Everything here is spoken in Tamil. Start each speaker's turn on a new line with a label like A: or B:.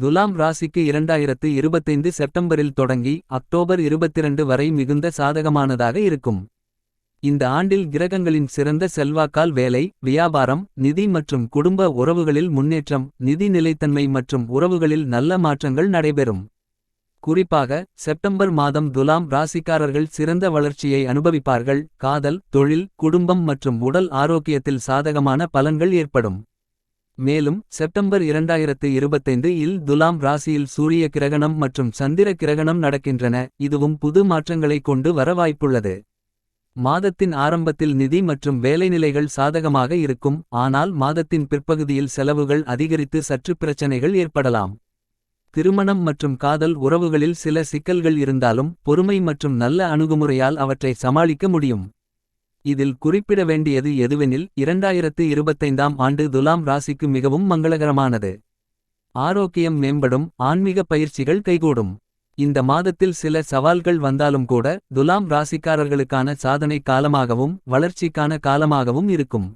A: துலாம் ராசிக்கு இரண்டாயிரத்து இருபத்தைந்து செப்டம்பரில் தொடங்கி அக்டோபர் 22 வரை மிகுந்த சாதகமானதாக இருக்கும். இந்த ஆண்டில் கிரகங்களின் சிறந்த செல்வாக்கால் வேலை வியாபாரம் நிதி மற்றும் குடும்ப உறவுகளில் முன்னேற்றம் நிதி நிலைத்தன்மை மற்றும் உறவுகளில் நல்ல மாற்றங்கள் நடைபெறும். குறிப்பாக செப்டம்பர் மாதம் துலாம் ராசிக்காரர்கள் சிறந்த வளர்ச்சியை அனுபவிப்பார்கள் காதல் தொழில் குடும்பம் மற்றும் உடல் ஆரோக்கியத்தில் சாதகமான பலன்கள் ஏற்படும். மேலும் செப்டம்பர் 2025 இல் துலாம் ராசியில் சூரிய கிரகணம் மற்றும் சந்திர கிரகணம் நடக்கின்றன இதுவும் புது மாற்றங்களை கொண்டு வர வாய்ப்புள்ளது. மாதத்தின் ஆரம்பத்தில் நிதி மற்றும் வேலைநிலைகள் சாதகமாக இருக்கும் ஆனால் மாதத்தின் பிற்பகுதியில் செலவுகள் அதிகரித்து சற்று பிரச்சனைகள் ஏற்படலாம். திருமணம் மற்றும் காதல் உறவுகளில் சில சிக்கல்கள் இருந்தாலும் பொறுமை மற்றும் நல்ல அணுகுமுறையால் அவற்றை சமாளிக்க முடியும். இதில் குறிப்பிட வேண்டியது எதுவெனில் 2025ஆம் ஆண்டு துலாம் ராசிக்கு மிகவும் மங்களகரமானது. ஆரோக்கியம் மேம்படும் ஆன்மீக பயிற்சிகள் கைகூடும். இந்த மாதத்தில் சில சவால்கள் வந்தாலும் கூட துலாம் ராசிக்காரர்களுக்கான சாதனை காலமாகவும் வளர்ச்சிக்கான காலமாகவும் இருக்கும்.